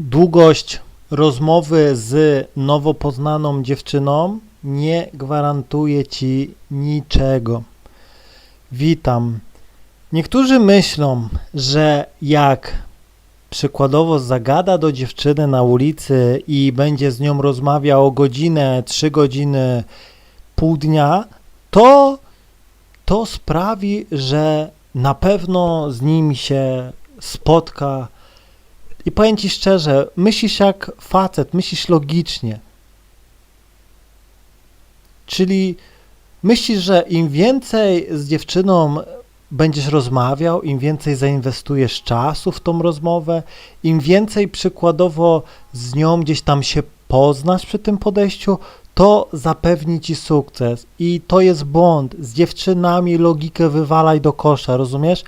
Długość rozmowy z nowo poznaną dziewczyną nie gwarantuje ci niczego. Witam. Niektórzy myślą, że jak przykładowo zagada do dziewczyny na ulicy i będzie z nią rozmawiał o godzinę, trzy godziny, pół dnia, to to sprawi, że na pewno z nim się spotka. I powiem ci szczerze, myślisz jak facet, myślisz logicznie. Czyli myślisz, że im więcej z dziewczyną będziesz rozmawiał, im więcej zainwestujesz czasu w tą rozmowę, im więcej przykładowo z nią gdzieś tam się poznasz przy tym podejściu, to zapewni ci sukces. I to jest błąd. Z dziewczynami logikę wywalaj do kosza, rozumiesz?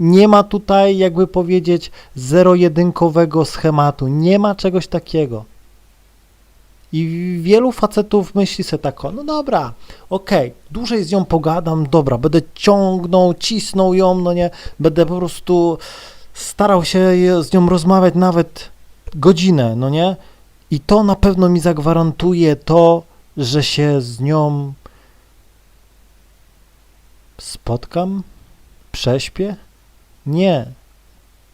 Nie ma tutaj, jakby powiedzieć, zero-jedynkowego schematu. Nie ma czegoś takiego. I wielu facetów myśli sobie tak, no dobra, okej, dłużej z nią pogadam, dobra, będę ciągnął, cisnął ją, no nie, będę po prostu starał się z nią rozmawiać nawet godzinę, no nie, i to na pewno mi zagwarantuje to, że się z nią spotkam, prześpię. Nie.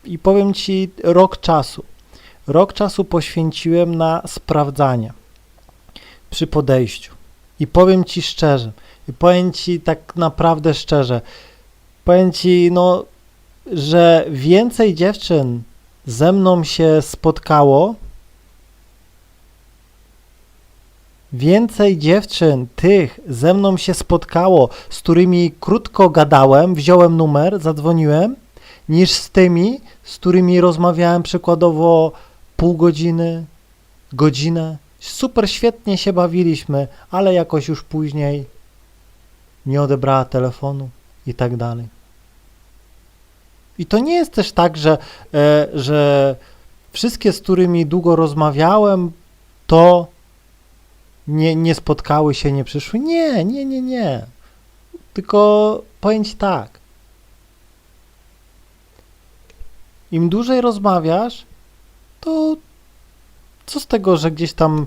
I powiem ci rok czasu. Rok czasu poświęciłem na sprawdzanie przy podejściu. I powiem ci szczerze, i powiem ci tak naprawdę szczerze, powiem ci, no, że więcej dziewczyn ze mną się spotkało, Więcej dziewczyn tych ze mną się spotkało, z którymi krótko gadałem, wziąłem numer, zadzwoniłem, niż z tymi, z którymi rozmawiałem przykładowo pół godziny, godzinę. Super świetnie się bawiliśmy, ale jakoś już później nie odebrała telefonu i tak dalej. I to nie jest też tak, że, e, że wszystkie, z którymi długo rozmawiałem, to nie, nie spotkały się, nie przyszły. Nie, nie, nie, nie. Tylko powiem ci tak. Im dłużej rozmawiasz, to co z tego, że gdzieś tam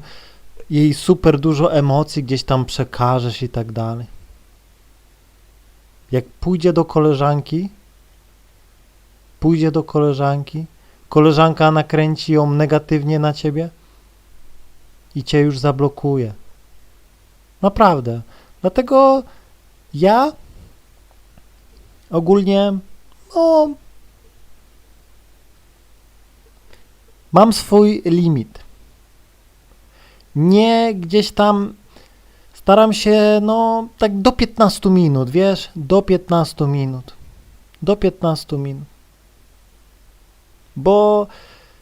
jej super dużo emocji gdzieś tam przekażesz i tak dalej. Jak pójdzie do koleżanki, pójdzie do koleżanki, koleżanka nakręci ją negatywnie na ciebie, i cię już zablokuje. Naprawdę. Dlatego ja ogólnie no, mam swój limit. Nie gdzieś tam staram się, no, tak do 15 minut, wiesz, do 15 minut. Do 15 minut. Bo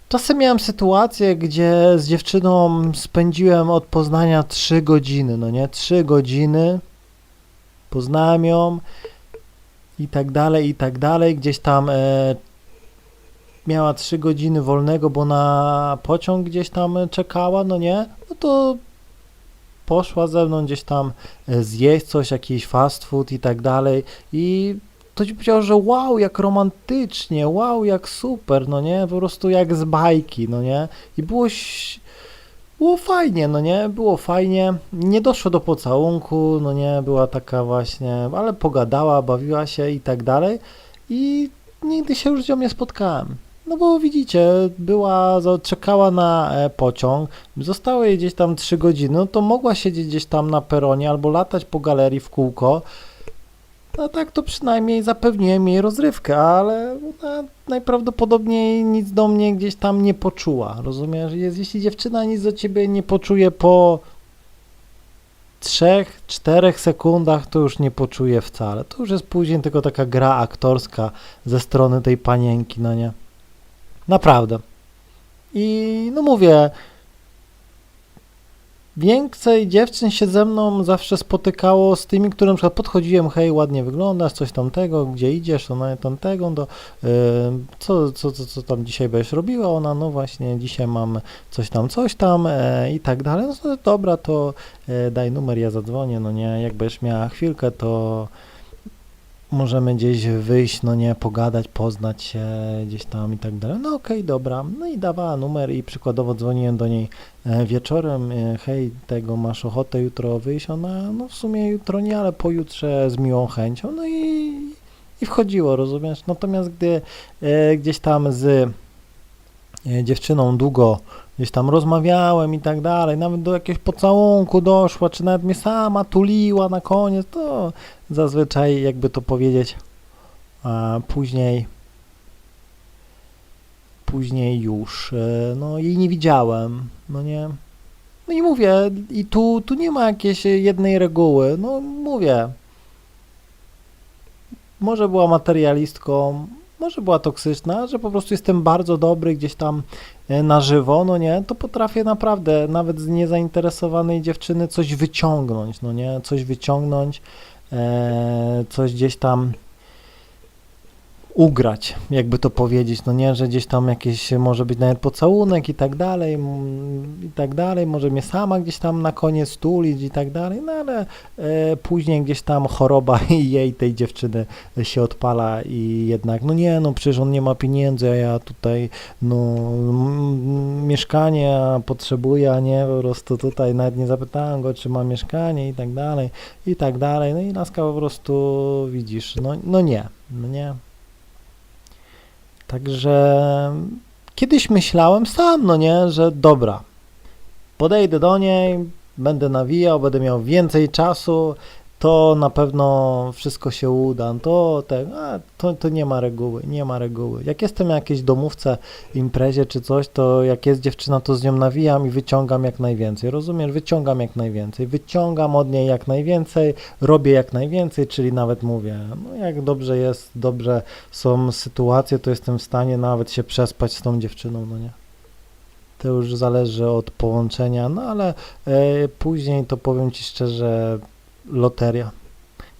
Czasem miałem sytuację, gdzie z dziewczyną spędziłem od Poznania 3 godziny, no nie? 3 godziny. Poznałem ją i tak dalej, i tak dalej. Gdzieś tam e, miała 3 godziny wolnego, bo na pociąg gdzieś tam czekała, no nie? No to poszła ze mną gdzieś tam e, zjeść coś, jakiś fast food i tak dalej. I to ci powiedział, że wow, jak romantycznie, wow, jak super, no nie, po prostu jak z bajki, no nie, i było, było fajnie, no nie, było fajnie, nie doszło do pocałunku, no nie, była taka właśnie, ale pogadała, bawiła się i tak dalej i nigdy się już z nią nie spotkałem. No bo widzicie, była, czekała na e, pociąg, zostało jej gdzieś tam 3 godziny, no to mogła siedzieć gdzieś tam na peronie albo latać po galerii w kółko, no tak to przynajmniej zapewniłem jej rozrywkę, ale najprawdopodobniej nic do mnie gdzieś tam nie poczuła. Rozumiesz? Jeśli dziewczyna nic do ciebie nie poczuje po trzech, czterech sekundach, to już nie poczuje wcale. To już jest później tylko taka gra aktorska ze strony tej panienki, no nie? Naprawdę. I no mówię, Więcej dziewczyn się ze mną zawsze spotykało z tymi, którym na przykład podchodziłem, hej, ładnie wyglądasz, coś tamtego, gdzie idziesz, ona tamtego, do, y, co, co, co, co tam dzisiaj będziesz robiła, ona, no właśnie, dzisiaj mam coś tam, coś tam e, i tak dalej, no dobra, to e, daj numer, ja zadzwonię, no nie, jak będziesz miała chwilkę, to możemy gdzieś wyjść, no nie, pogadać, poznać się gdzieś tam i tak dalej. No okej, dobra. No i dawała numer i przykładowo dzwoniłem do niej e, wieczorem, e, hej, tego masz ochotę jutro wyjść? Ona, no w sumie jutro nie, ale pojutrze z miłą chęcią. No i, i wchodziło, rozumiesz? Natomiast gdy e, gdzieś tam z e, dziewczyną długo gdzieś tam rozmawiałem i tak dalej, nawet do jakiegoś pocałunku doszła, czy nawet mnie sama tuliła na koniec, to zazwyczaj, jakby to powiedzieć, a później później już, e, no jej nie widziałem, no nie. No i mówię, i tu, tu nie ma jakiejś jednej reguły, no mówię. Może była materialistką, może była toksyczna, że po prostu jestem bardzo dobry gdzieś tam e, na żywo, no nie, to potrafię naprawdę nawet z niezainteresowanej dziewczyny coś wyciągnąć, no nie, coś wyciągnąć, e, coś gdzieś tam ugrać, jakby to powiedzieć, no nie, że gdzieś tam jakieś może być nawet pocałunek i tak dalej, i tak dalej, może mnie sama gdzieś tam na koniec tulić i tak dalej, no ale e, później gdzieś tam choroba i jej, tej dziewczyny się odpala i jednak, no nie, no przecież on nie ma pieniędzy, a ja tutaj, no mieszkanie potrzebuję, a nie, po prostu tutaj nawet nie zapytałem go, czy ma mieszkanie i tak dalej, i tak dalej, no i laska po prostu, widzisz, no, no nie, no nie. Także kiedyś myślałem sam, no nie, że dobra, podejdę do niej, będę nawijał, będę miał więcej czasu, to na pewno wszystko się uda. To, te, a, to, to nie ma reguły, nie ma reguły. Jak jestem na jakiejś domówce, imprezie czy coś, to jak jest dziewczyna, to z nią nawijam i wyciągam jak najwięcej. Rozumiesz? Wyciągam jak najwięcej. Wyciągam od niej jak najwięcej, robię jak najwięcej, czyli nawet mówię, no jak dobrze jest, dobrze są sytuacje, to jestem w stanie nawet się przespać z tą dziewczyną, no nie? To już zależy od połączenia, no ale e, później to powiem Ci szczerze, loteria.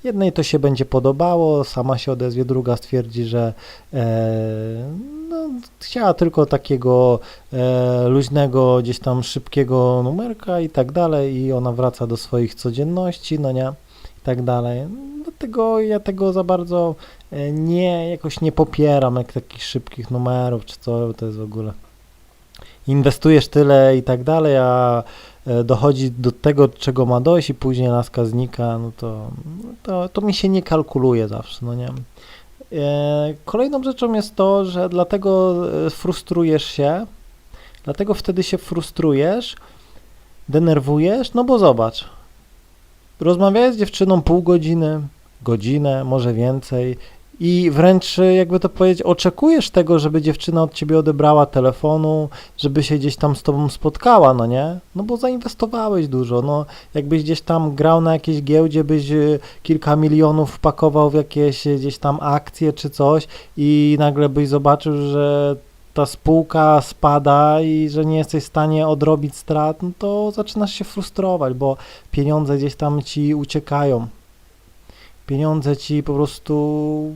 Jednej to się będzie podobało, sama się odezwie, druga stwierdzi, że e, no, chciała tylko takiego e, luźnego, gdzieś tam szybkiego numerka i tak dalej i ona wraca do swoich codzienności, no nie, i tak dalej. Dlatego ja tego za bardzo e, nie, jakoś nie popieram, jak takich szybkich numerów, czy co, to jest w ogóle inwestujesz tyle i tak dalej, a dochodzi do tego, czego ma dojść i później laska znika, no to, to, to mi się nie kalkuluje zawsze, no nie. E, Kolejną rzeczą jest to, że dlatego e, frustrujesz się, dlatego wtedy się frustrujesz, denerwujesz, no bo zobacz, rozmawiałeś z dziewczyną pół godziny, godzinę, może więcej i wręcz, e, jakby to powiedzieć, oczekujesz tego, żeby dziewczyna od ciebie odebrała telefonu, żeby się gdzieś tam z tobą spotkała, no nie? No bo zainwestowałeś dużo, no jakbyś gdzieś tam grał na jakiejś giełdzie, byś e, kilka milionów wpakował w jakieś e, gdzieś tam akcje czy coś i nagle byś zobaczył, że ta spółka spada i że nie jesteś w stanie odrobić strat, no to zaczynasz się frustrować, bo pieniądze gdzieś tam ci uciekają. Pieniądze ci po prostu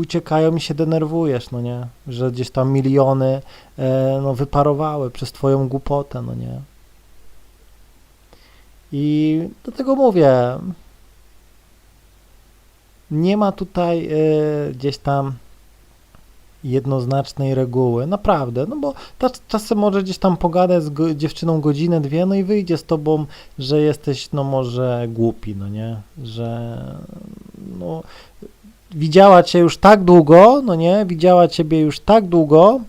uciekają i się denerwujesz, no nie? Że gdzieś tam miliony e, no, wyparowały przez twoją głupotę, no nie? I dlatego mówię, nie ma tutaj e, gdzieś tam jednoznacznej reguły, naprawdę, no bo ta, czasem może gdzieś tam pogadać z go, dziewczyną godzinę, dwie, no i wyjdzie z tobą, że jesteś, no może głupi, no nie, że no widziała cię już tak długo, no nie, widziała ciebie już tak długo,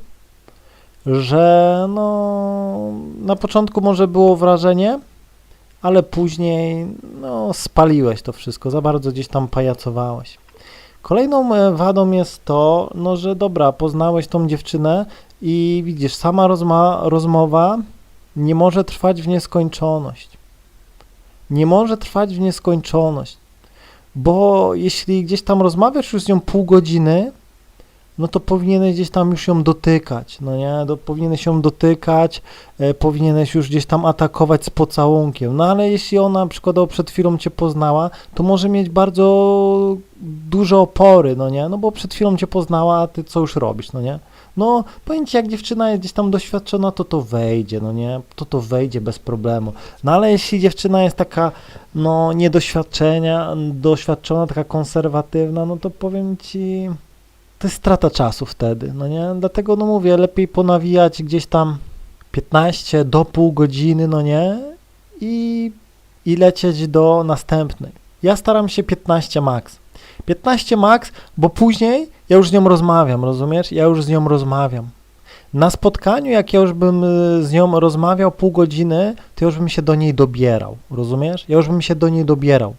że no na początku może było wrażenie, ale później no spaliłeś to wszystko, za bardzo gdzieś tam pajacowałeś. Kolejną e, wadą jest to, no że dobra, poznałeś tą dziewczynę i widzisz, sama rozmowa nie może trwać w nieskończoność. Nie może trwać w nieskończoność, bo jeśli gdzieś tam rozmawiasz już z nią pół godziny, no to powinieneś gdzieś tam już ją dotykać, no nie, do, powinieneś ją dotykać, e, powinieneś już gdzieś tam atakować z pocałunkiem, no ale jeśli ona przykładowo przed chwilą cię poznała, to może mieć bardzo duże opory, no nie, no bo przed chwilą cię poznała, a ty co już robisz, no nie, No, ci, jak dziewczyna jest gdzieś tam doświadczona, to to wejdzie, no nie? To to wejdzie bez problemu. No ale jeśli dziewczyna jest taka, no, niedoświadczenia, doświadczona, taka konserwatywna, no to powiem ci, to jest strata czasu wtedy, no nie? Dlatego, no mówię, lepiej ponawijać gdzieś tam 15 do pół godziny, no nie? I, i lecieć do następnej. Ja staram się 15 max. 15 max, bo później ja już z nią rozmawiam, rozumiesz? Ja już z nią rozmawiam. Na spotkaniu, jak ja już bym y, z nią rozmawiał pół godziny, to już bym się do niej dobierał, rozumiesz? Ja już bym się do niej dobierał.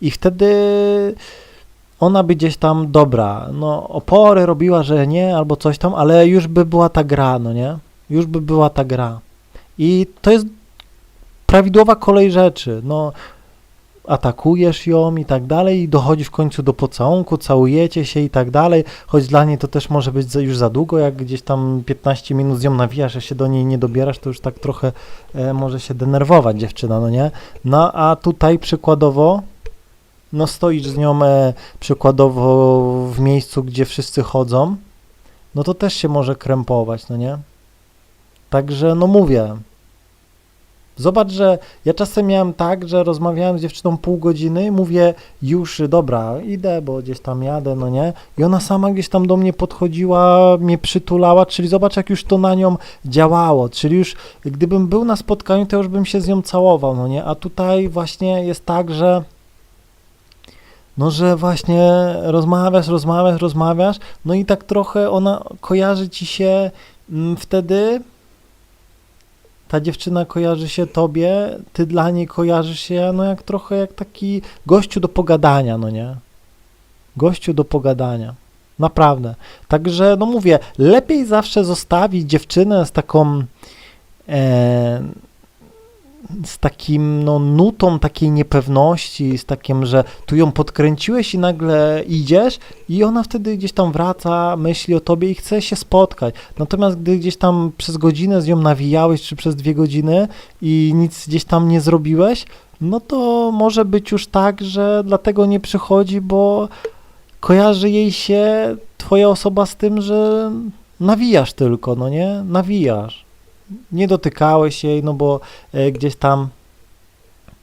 I wtedy ona by gdzieś tam, dobra, no opory robiła, że nie, albo coś tam, ale już by była ta gra, no nie? Już by była ta gra. I to jest prawidłowa kolej rzeczy, no atakujesz ją i tak dalej i dochodzi w końcu do pocałunku, całujecie się i tak dalej, choć dla niej to też może być już za długo, jak gdzieś tam 15 minut z nią nawijasz, a się do niej nie dobierasz, to już tak trochę e, może się denerwować dziewczyna, no nie? No a tutaj przykładowo, no stoisz z nią e, przykładowo w miejscu, gdzie wszyscy chodzą, no to też się może krępować, no nie? Także no mówię, Zobacz, że ja czasem miałem tak, że rozmawiałem z dziewczyną pół godziny i mówię już, dobra, idę, bo gdzieś tam jadę, no nie? I ona sama gdzieś tam do mnie podchodziła, mnie przytulała, czyli zobacz, jak już to na nią działało, czyli już gdybym był na spotkaniu, to już bym się z nią całował, no nie? A tutaj właśnie jest tak, że no, że właśnie rozmawiasz, rozmawiasz, rozmawiasz, no i tak trochę ona kojarzy ci się mm, wtedy ta dziewczyna kojarzy się tobie, ty dla niej kojarzysz się, no jak trochę jak taki gościu do pogadania, no nie? Gościu do pogadania. Naprawdę. Także, no mówię, lepiej zawsze zostawić dziewczynę z taką, e, z takim, no, nutą takiej niepewności, z takim, że tu ją podkręciłeś i nagle idziesz i ona wtedy gdzieś tam wraca, myśli o tobie i chce się spotkać. Natomiast gdy gdzieś tam przez godzinę z nią nawijałeś, czy przez dwie godziny i nic gdzieś tam nie zrobiłeś, no to może być już tak, że dlatego nie przychodzi, bo kojarzy jej się twoja osoba z tym, że nawijasz tylko, no nie? Nawijasz nie dotykałeś jej, no bo e, gdzieś tam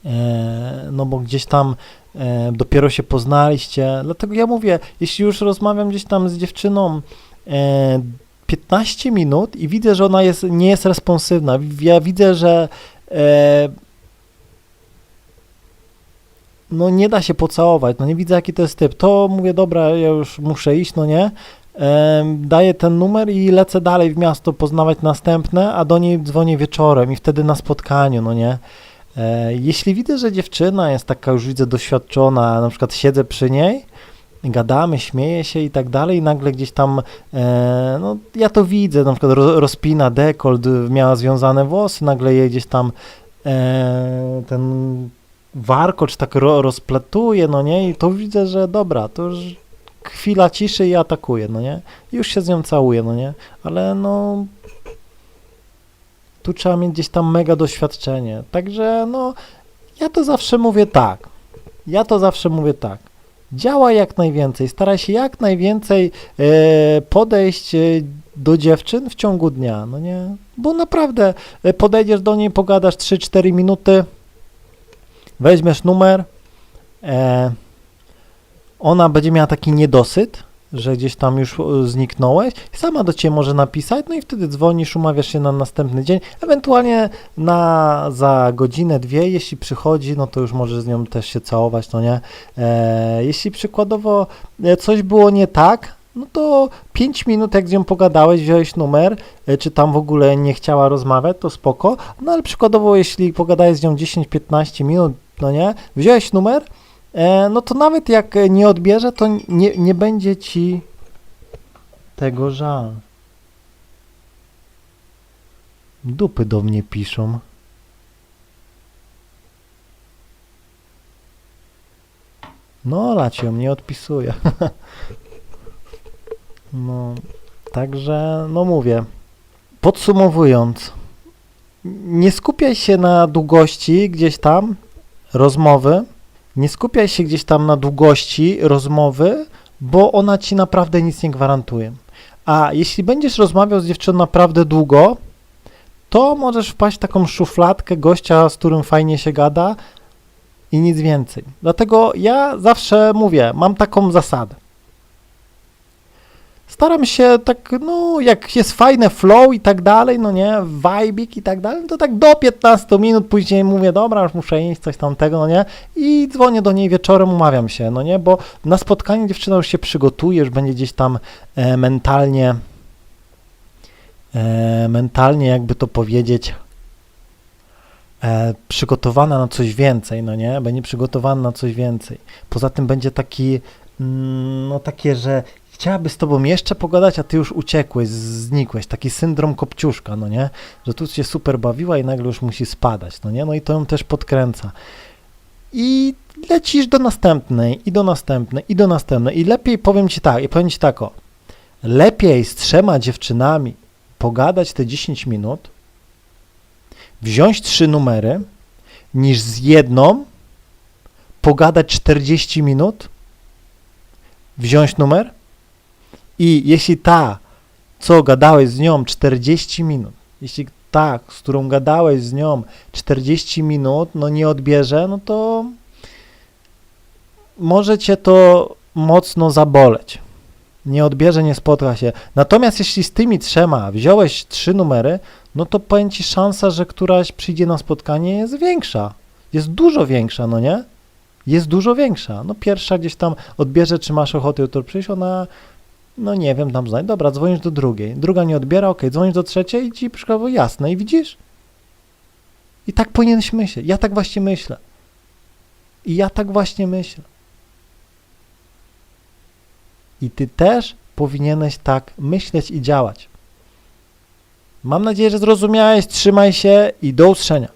e, no bo gdzieś tam e, dopiero się poznaliście. Dlatego ja mówię, jeśli już rozmawiam gdzieś tam z dziewczyną e, 15 minut i widzę, że ona jest, nie jest responsywna, ja widzę, że no nie da się pocałować, no nie widzę jaki to jest typ, to mówię, dobra, ja już muszę iść, no nie, daję ten numer i lecę dalej w miasto poznawać następne, a do niej dzwonię wieczorem i wtedy na spotkaniu, no nie. E, jeśli widzę, że dziewczyna jest taka już widzę doświadczona, na przykład siedzę przy niej, gadamy, śmieję się i tak dalej, i nagle gdzieś tam, e, no ja to widzę, na przykład rozpina dekolt, miała związane włosy, nagle jej gdzieś tam e, ten warkocz tak ro, rozpletuje, no nie, i to widzę, że dobra, to już chwila ciszy i atakuje, no nie? Już się z nią całuje, no nie? Ale no tu trzeba mieć gdzieś tam mega doświadczenie. Także no ja to zawsze mówię tak. Ja to zawsze mówię tak. Działa jak najwięcej, staraj się jak najwięcej e, podejść e, do dziewczyn w ciągu dnia, no nie? Bo naprawdę e, podejdziesz do niej, pogadasz 3-4 minuty, weźmiesz numer, e, ona będzie miała taki niedosyt, że gdzieś tam już e, zniknąłeś, sama do ciebie może napisać, no i wtedy dzwonisz, umawiasz się na następny dzień, ewentualnie na za godzinę, dwie, jeśli przychodzi, no to już możesz z nią też się całować, no nie. E, jeśli przykładowo e, coś było nie tak, no to 5 minut jak z nią pogadałeś, wziąłeś numer, e, czy tam w ogóle nie chciała rozmawiać, to spoko, no ale przykładowo jeśli pogadałeś z nią 10-15 minut, no nie, wziąłeś numer, no to nawet jak nie odbierze, to nie, nie będzie ci tego żal. Dupy do mnie piszą. No, Lacio mnie odpisuje. no, także, no mówię. Podsumowując, nie skupiaj się na długości gdzieś tam rozmowy, nie skupiaj się gdzieś tam na długości rozmowy, bo ona ci naprawdę nic nie gwarantuje. A jeśli będziesz rozmawiał z dziewczyną naprawdę długo, to możesz wpaść w taką szufladkę gościa, z którym fajnie się gada i nic więcej. Dlatego ja zawsze mówię, mam taką zasadę. Staram się tak, no, jak jest fajne flow i tak dalej, no nie, vibik i tak dalej, to tak do 15 minut później mówię, dobra, już muszę iść, coś tamtego, no nie, i dzwonię do niej wieczorem, umawiam się, no nie, bo na spotkanie dziewczyna już się przygotuje, już będzie gdzieś tam e, mentalnie, e, mentalnie, jakby to powiedzieć, e, przygotowana na coś więcej, no nie, będzie przygotowana na coś więcej. Poza tym będzie taki, mm, no takie, że chciałaby z tobą jeszcze pogadać, a ty już uciekłeś, znikłeś, taki syndrom kopciuszka, no nie, że tu się super bawiła i nagle już musi spadać, no nie, no i to ją też podkręca. I lecisz do następnej, i do następnej, i do następnej. I lepiej powiem ci tak, i powiem ci tak o, lepiej z trzema dziewczynami pogadać te 10 minut, wziąć trzy numery, niż z jedną pogadać 40 minut, wziąć numer i jeśli ta, co gadałeś z nią 40 minut, jeśli ta, z którą gadałeś z nią 40 minut, no nie odbierze, no to może cię to mocno zaboleć. Nie odbierze, nie spotka się. Natomiast jeśli z tymi trzema wziąłeś trzy numery, no to powiem ci szansa, że któraś przyjdzie na spotkanie jest większa. Jest dużo większa, no nie? Jest dużo większa. No pierwsza gdzieś tam odbierze, czy masz ochotę jutro przyjść, ona, no nie wiem, tam znaj. Dobra, dzwonisz do drugiej. Druga nie odbiera, okej, dzwonisz do trzeciej i ci przykładowo jasne i widzisz? I tak powinieneś myśleć. Ja tak właśnie myślę. I ja tak właśnie myślę. I ty też powinieneś tak myśleć i działać. Mam nadzieję, że zrozumiałeś. Trzymaj się i do usłyszenia.